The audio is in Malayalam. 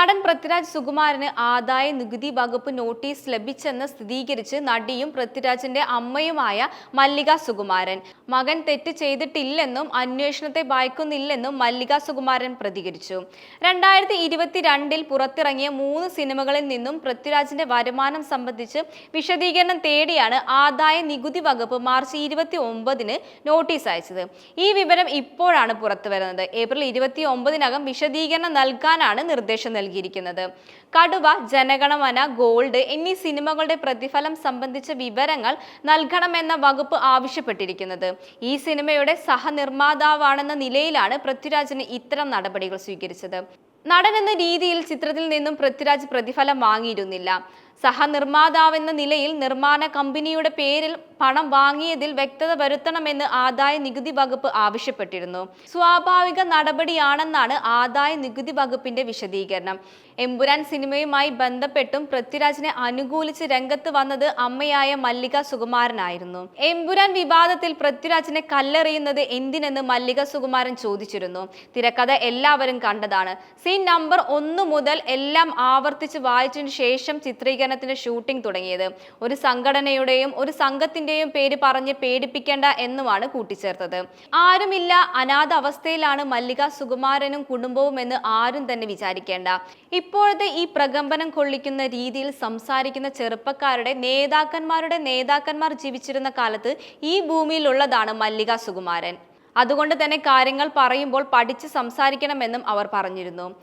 നടൻ പൃഥ്വിരാജ് സുകുമാരന് ആദായ നികുതി വകുപ്പ് നോട്ടീസ് ലഭിച്ചെന്ന് സ്ഥിരീകരിച്ച് നടിയും പൃഥ്വിരാജിന്റെ അമ്മയുമായ മല്ലിക സുകുമാരൻ. മകൻ തെറ്റ് ചെയ്തിട്ടില്ലെന്നും അന്വേഷണത്തെ ഭയക്കുന്നില്ലെന്നും മല്ലിക സുകുമാരൻ പ്രതികരിച്ചു. രണ്ടായിരത്തി ഇരുപത്തിരണ്ടിൽ പുറത്തിറങ്ങിയ മൂന്ന് സിനിമകളിൽ നിന്നും പൃഥ്വിരാജിന്റെ വരുമാനം സംബന്ധിച്ച് വിശദീകരണം തേടിയാണ് ആദായ നികുതി വകുപ്പ് മാർച്ച് ഇരുപത്തി ഒമ്പതിന് നോട്ടീസ് അയച്ചത്. ഈ വിവരം ഇപ്പോഴാണ് പുറത്തു വരുന്നത് ഏപ്രിൽ ഇരുപത്തി ഒമ്പതിനകം വിശദീകരണം നൽകാനാണ് നിർദ്ദേശം നൽകിയിരിക്കുന്നത്. കടുവ ജനഗണമന ഗോൾഡ് എന്നീ സിനിമകളുടെ പ്രതിഫലം സംബന്ധിച്ച വിവരങ്ങൾ നൽകണമെന്ന വകുപ്പ് ആവശ്യപ്പെട്ടിരിക്കുന്നത്. ഈ സിനിമയുടെ സഹനിർമ്മാതാവാണെന്ന നിലയിലാണ് പൃഥ്വിരാജിന് ഇത്തരം നടപടികൾ സ്വീകരിച്ചത്. നടൻ എന്ന രീതിയിൽ ചിത്രത്തിൽ നിന്നും പൃഥ്വിരാജ് പ്രതിഫലം വാങ്ങിയിരുന്നില്ല. സഹനിർമ്മാതാവെന്ന നിലയിൽ നിർമ്മാണ കമ്പനിയുടെ പേരിൽ പണം വാങ്ങിയതിൽ വ്യക്തത വരുത്തണമെന്ന് ആദായ നികുതി വകുപ്പ് ആവശ്യപ്പെട്ടിരുന്നു. സ്വാഭാവിക നടപടിയാണെന്നാണ് ആദായ നികുതി വകുപ്പിന്റെ വിശദീകരണം. എമ്പുരാൻ സിനിമയുമായി ബന്ധപ്പെട്ടും പൃഥ്വിരാജിനെ അനുകൂലിച്ച് രംഗത്ത് വന്നത് അമ്മയായ മല്ലിക സുകുമാരനായിരുന്നു. എമ്പുരാൻ വിവാദത്തിൽ പൃഥ്വിരാജിനെ കല്ലെറിയുന്നത് എന്തിനെന്ന് മല്ലിക സുകുമാരൻ ചോദിച്ചിരുന്നു. തിരക്കഥ എല്ലാവരും കണ്ടതാണ്. സീൻ നമ്പർ ഒന്ന് മുതൽ എല്ലാം ആവർത്തിച്ച് വായിച്ചതിനു ശേഷം ചിത്രീകരണത്തിന്റെ ഷൂട്ടിംഗ് തുടങ്ങിയത്. ഒരു സംഘടനയുടെയും ഒരു സംഘത്തിന്റെയും പേര് പറഞ്ഞ് പേടിപ്പിക്കേണ്ട എന്നുമാണ് കൂട്ടിച്ചേർത്തത്. ആരുമില്ല അനാഥ അവസ്ഥയിലാണ് മല്ലിക സുകുമാരനും കുടുംബവും എന്ന് ആരും തന്നെ വിചാരിക്കേണ്ട. ഇപ്പോഴത്തെ ഈ പ്രകമ്പനം കൊള്ളിക്കുന്ന രീതിയിൽ സംസാരിക്കുന്ന ചെറുപ്പക്കാരുടെ നേതാക്കന്മാരുടെ നേതാക്കന്മാർ ജീവിച്ചിരുന്ന കാലത്ത് ഈ ഭൂമിയിലുള്ളതാണ് മല്ലിക സുകുമാരൻ. അതുകൊണ്ട് തന്നെ കാര്യങ്ങൾ പറയുമ്പോൾ പഠിച്ച് സംസാരിക്കണമെന്നും അവർ പറഞ്ഞിരുന്നു.